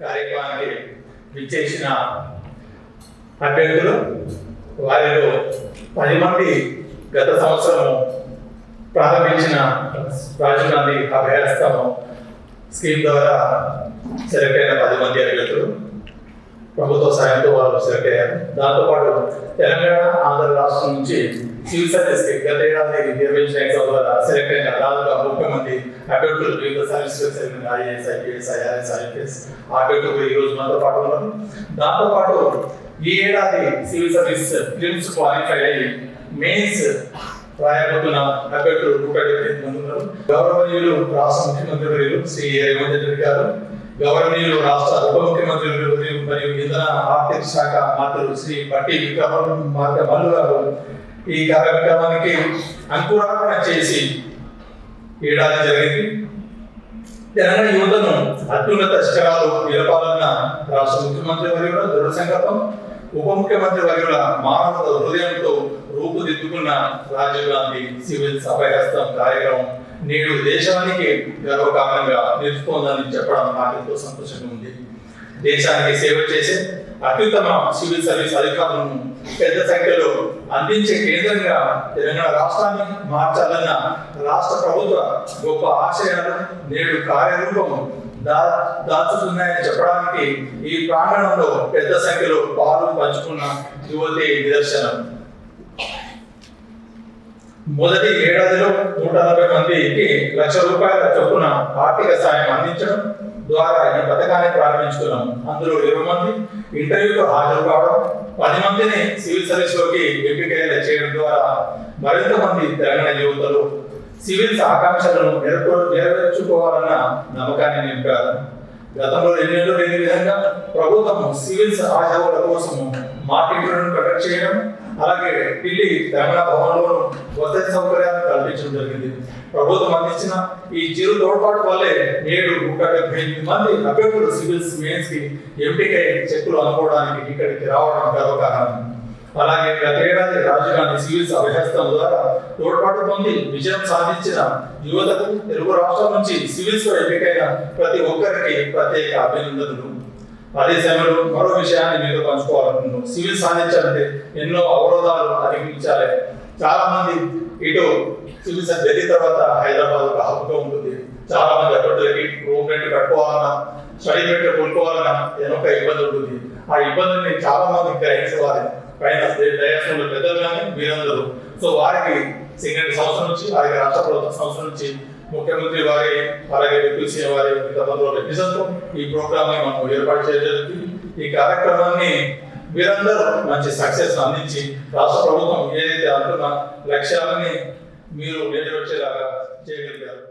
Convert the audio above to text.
కార్యక్రమానికి విచ్చేసిన అభ్యర్థులు వారిలో పది మంది గత సంవత్సరం ప్రారంభించిన రాజీవ్ గాంధీ అభయహస్తం స్కీమ్ ద్వారా సెలెక్ట్ అయిన పది మంది అభ్యర్థులు. ప్రభుత్వ సాయంతో వాళ్ళు సెలెక్ట్ అయ్యారు దాంతోపాటు తెలంగాణ ఆంధ్ర రాష్ట్రం నుంచి సివిల్ సర్వీస్ గత ఏడాది నిర్వహించిన ఎగ్జామ్ ద్వారా సెలెక్ట్ అయిన దాదాపు ముప్పై మంది అభ్యర్థులు వివిధ services IAS IPS IRS IPS అభ్యర్థులు ఈ రోజు మనతో పాటు ఉన్నారు. దాంతోపాటు ఈ ఏడాది సివిల్ సర్వీస్ ప్రిమ్స్ క్వాలిఫై అయ్యి మెయిన్స్ రాయబోతున్న అభ్యర్థులు నూట డెబ్బై మంది ఉన్నారు. గౌరవనీయులు రాష్ట్ర ముఖ్యమంత్రి శ్రీ రేవంత్ రెడ్డి గారు గౌరవనీయులు రాష్ట్ర ఉప ముఖ్యమంత్రి మరియు ఇంధన ఆర్థిక శాఖ మంత్రులు శ్రీ పట్టి విక్రమ మల్లు గారు ఈ కార్యక్రమానికి అంకురార్పణ చేసి ఏడాది జరిగింది. తెలంగాణ యువతను అత్యున్నత శిఖరాలు నిలపాలన్న రాష్ట్ర ముఖ్యమంత్రి వర్యుల దృఢ సంకల్పం ఉప ముఖ్యమంత్రి వర్యుల మానవత హృదయంతో రూపుదిద్దుకున్న రాజీవ్ గాంధీ సివిల్ సభయహస్తం కార్యక్రమం నేడు దేశానికి గర్వకారణంగా నిలుస్తోందని చెప్పడం నాకు ఎంతో సంతోషంగా ఉంది. దేశానికి సేవ చేసే అత్యుత్తమ సివిల్ సర్వీస్ అధికారులను పెద్ద సంఖ్యలో అందించే కేంద్రంగా తెలంగాణ రాష్ట్రాన్ని మార్చాలన్న రాష్ట్ర ప్రభుత్వ గొప్ప ఆశయాలు నేడు కార్యరూపం దా దాచుతున్నాయని చెప్పడానికి ఈ ప్రాంగణంలో పెద్ద సంఖ్యలో పాలు పంచుకున్న యువతి నిదర్శనం. మొదటి ఏడాదిలో నూట నలభై మందికి లక్ష రూపాయల చొప్పున ఆర్థిక సాయం అందించడం ద్వారా ఈ పథకాన్ని ప్రారంభించుకున్నాం. అందులో ఇరవై మంది ఇంటర్వ్యూకు హాజరు కావడం పది మందిని సివిల్ సర్వీస్లోకి ఎంపికయ్యేలా చేయడం ద్వారా మరింత మంది తెలంగాణ యువతలు సివిల్స్ ఆకాంక్షలను నెరవేర్చుకోవాలన్న నమ్మకాన్ని నింపారు గతంలో ఎన్నెన్నో లేని విధంగా ప్రభుత్వం సివిల్స్ ఆశావుల కోసం మార్కెట్లను ప్రొటెక్ట్ చేయడం అలాగే ఢిల్లీ తెలంగాణ భవన్లోను వసతి సౌకర్యాలను కల్పించడం జరిగింది. ప్రభుత్వం అందించిన ఈ చిరు తోడ్పాటు వల్లే నేడు నూట డెబ్బై ఎనిమిది మంది అభ్యర్థులు సివిల్స్ మెయిన్స్కి ఎంపికై చెక్కులు అనుకోవడానికి ఇక్కడికి రావడం గర్వకారణం. అలాగే గత ఏడాది రాజీవ్ గాంధీ సివిల్స్ అభ్యస్తం ద్వారా తోడ్పాటు పొంది విజయం సాధించిన యువతకు తెలుగు రాష్ట్రాల నుంచి సివిల్స్లో ఎంపికైన ప్రతి ఒక్కరికి ప్రత్యేక అభినందనలు. అదే సమయంలో మరో విషయాన్ని మీతో పంచుకోవాలనుకుంటున్నాను. సివిల్ సాధించాలంటే ఎన్నో అవరోధాలు అధిగమించాలి. చాలా మంది ఇటు సివిల్స్ ఢిల్లీ తర్వాత హైదరాబాద్ ఒక హబ్గా ఉంటుంది. చాలా మంది అటువంటి రూమ్ రెంట్ కట్టుకోవాలన్నా స్టడీ రెంట్ కొనుక్కోవాలన్నా ఏదో ఒక ఇబ్బంది ఉంటుంది. ఆ ఇబ్బందిని చాలా మంది గ్రహించవాలి. పైన దయాసంలో పెద్దలు కానీ మీరందరూ సో వారికి సెకండ్ సంవత్సరం నుంచి అలాగే రాష్ట్ర ప్రభుత్వ సంవత్సరం నుంచి ముఖ్యమంత్రి వారి అలాగే డిప్యూటీ సీఎం వారి గతంలో ఈ ప్రోగ్రామ్ మనం ఏర్పాటు చేయడం ఈ కార్యక్రమాన్ని మీరందరూ మంచి సక్సెస్ అందించి రాష్ట్ర ప్రభుత్వం ఏదైతే అంటున్న లక్ష్యాలని మీరు నెరవేర్చేలాగా చేయగలిగారు.